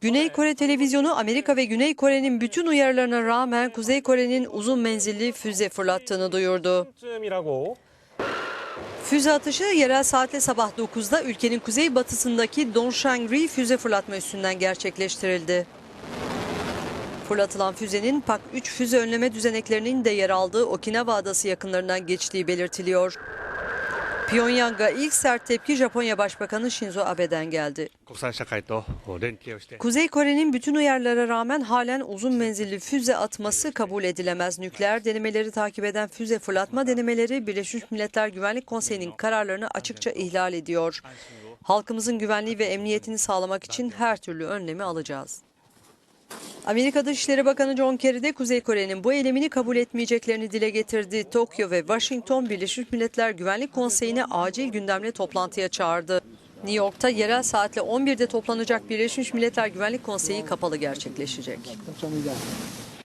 Güney Kore televizyonu Amerika ve Güney Kore'nin bütün uyarılarına rağmen Kuzey Kore'nin uzun menzilli füze fırlattığını duyurdu. Füze atışı yerel saatle sabah 9'da ülkenin kuzey kuzeybatısındaki Dongshangri füze fırlatma üssünden gerçekleştirildi. Fırlatılan füzenin PAK-3 füze önleme düzeneklerinin de yer aldığı Okinawa Adası yakınlarından geçtiği belirtiliyor. Pyongyang'a ilk sert tepki Japonya Başbakanı Shinzo Abe'den geldi. Kuzey Kore'nin bütün uyarılara rağmen halen uzun menzilli füze atması kabul edilemez. Nükleer denemeleri takip eden füze fırlatma denemeleri Birleşmiş Milletler Güvenlik Konseyi'nin kararlarını açıkça ihlal ediyor. Halkımızın güvenliği ve emniyetini sağlamak için her türlü önlemi alacağız. Amerika Dışişleri Bakanı John Kerry de Kuzey Kore'nin bu eylemini kabul etmeyeceklerini dile getirdi. Tokyo ve Washington Birleşmiş Milletler Güvenlik Konseyi'ne acil gündemle toplantıya çağırdı. New York'ta yerel saatle 11'de toplanacak Birleşmiş Milletler Güvenlik Konseyi kapalı gerçekleşecek.